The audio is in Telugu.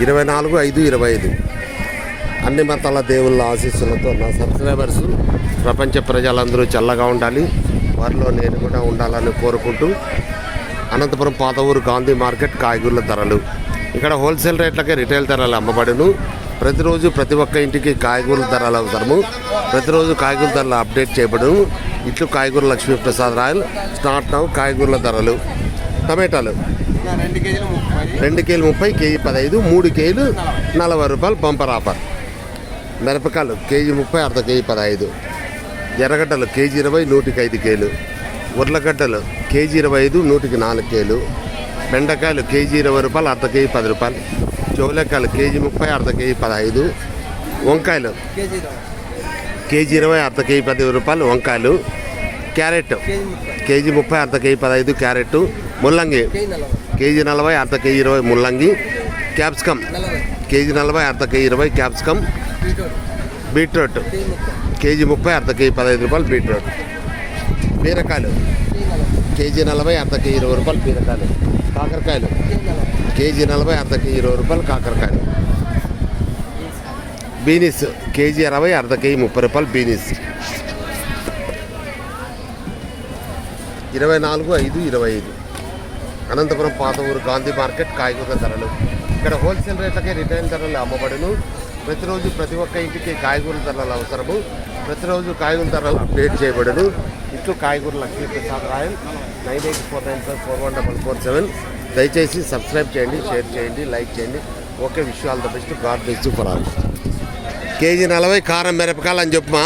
ఇరవై నాలుగు ఐదు ఇరవై ఐదు. అన్ని మతాల దేవుళ్ళ ఆశీస్సులతో నా సబ్స్క్రైబర్స్ ప్రపంచ ప్రజలందరూ చల్లగా ఉండాలి. వారిలో నేను కూడా ఉండాలని కోరుకుంటూ అనంతపురం పాత ఊరు గాంధీ మార్కెట్ కాయగూరల ధరలు. ఇక్కడ హోల్సేల్ రేట్లకే రిటైల్ ధరలు అమ్మబడును. ప్రతిరోజు ప్రతి ఒక్క ఇంటికి కాయగూరల ధరలు అవసరము. ప్రతిరోజు కాయగూరల ధరలు అప్డేట్ చేయబడును. ఇట్లు కాయగూర లక్ష్మీప్రసాద్ రాయల్. స్టార్ట్ నౌ కాయగూరల ధరలు. టమాటాలు. రెండు కేజీలు ముప్పై రెండు కేజీలు ముప్పై కేజీ పదహైదు మూడు కేజీలు నలభై రూపాయలు బంపర్ ఆఫర్. మిరపకాయలు కేజీ ముప్పై అర్ధ కేజీ పదహైదు. ఎర్రగడ్డలు కేజీ ఇరవై నూటికి ఐదు కేలు ఉర్లగడ్డలు కేజీ ఇరవై ఐదు నూటికి నాలుగు కేలు బెండకాయలు కేజీ ఇరవై రూపాయలు అర్ధ కేజీ పది రూపాయలు. చౌలకాయలు కేజీ ముప్పై అర్ధ కేజీ పదహైదు. వంకాయలు కేజీ కేజీ ఇరవై అర్ధ కేజీ పది రూపాయలు వంకాయలు. క్యారెట్. కేజీ ముప్పై. అర్ధ కేజీ పదహైదు క్యారెట్. ముల్లంగి. కేజీ నలభై. అర్ధ కేజీ ఇరవై ముల్లంగి. క్యాప్సికమ్ కేజీ నలభై అర్ధ కేజీ ఇరవై క్యాప్సికమ్ బీట్రూట్. కేజీ ముప్పై. అర్ధ కేజీ పదహైదు రూపాయలు బీట్రూట్. బీరకాయలు. కేజీ నలభై అర్ధ కేజీ ఇరవై రూపాయలు బీరకాయలు. కాకరకాయలు. కేజీ నలభై. కేజీ నలభై అర్ధ కేజీ ఇరవై రూపాయలు కాకరకాయలు. బీనీస్. కేజీ అరవై అర్ధ కేజీ ముప్పై రూపాయలు బీనీస్. ఇరవై నాలుగు ఐదు ఇరవై ఐదు. అనంతపురం పాత ఊరు గాంధీ మార్కెట్ కాయగూర ధరలు. ఇక్కడ హోల్సేల్ రేట్లకే రిటైల్ ధరలు అమ్మబడును. ప్రతిరోజు ప్రతి ఒక్క ఇంటికి కాయగూరల ధరలు అవసరము. ప్రతిరోజు కాయగూరల ధరలు అప్డేట్ చేయబడును. ఇట్లు కాయగూర Lakshmiprasad Royal. Nine eight four nine five four one double four seven. దయచేసి సబ్స్క్రైబ్ చేయండి షేర్ చేయండి లైక్ చేయండి. Okay wish all the best. God best for all. KG నలభై కారం మిరపకాయలు అని చెప్పమా